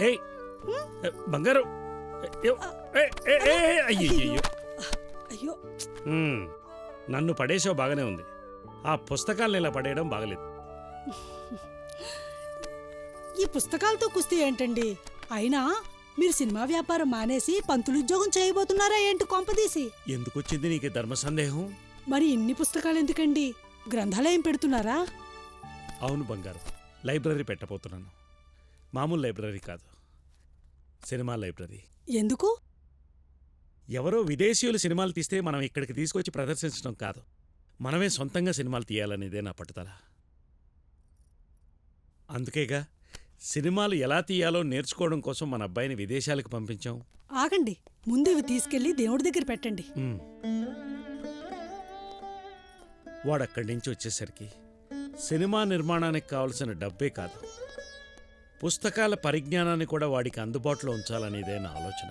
ఏయ్. బంగారం. అయ్యో. ఉమ్, నన్ను పడేసావు బాగానే ఉంది. ఆ పుస్తకాలను ఇలా పడేయడం బాగలేదు. ఈ పుస్తకాలతో కుస్తీ ఏంటండి? అయినా మీరు సినిమా వ్యాపారం మానేసి పంతులు ఉద్యోగం చేయబోతున్నారా ఏంటి కొంపదీసి? ఎందుకు వచ్చింది నీకు ధర్మ సందేహం? మరి ఇన్ని పుస్తకాలు ఎందుకండి? గ్రంథాలయం పెడుతున్నారా? అవును బంగారం. లైబ్రరీ పెట్టబోతున్నాను. మామూలు లైబ్రరీ కాదు. Cinema library. ఎందుకు? ఎవరో విదేశీయులు సినిమాలు తీస్తే మనం ఇక్కడికి తీసుకొచ్చి ప్రదర్శించడం కాదు. మనమే సొంతంగా సినిమాలు తీయాలనేదే నా పట్టుదల. అందుకేగా సినిమాలు ఎలా తీయాలో నేర్చుకోవడం కోసం మన అబ్బాయిని విదేశాలకు పంపించాం. ఆగండి ముందు ఇవి తీసుకెళ్ళి దేవుడి దగ్గర పెట్టండి. వాడు అక్కడి నుంచి వచ్చేసరికి సినిమా నిర్మాణానికి కావలసిన డబ్బే కాదు. పుస్తకాల పరిజ్ఞానాన్ని కూడా వాడికి అందుబాటులో ఉంచాలనేదే నా ఆలోచన.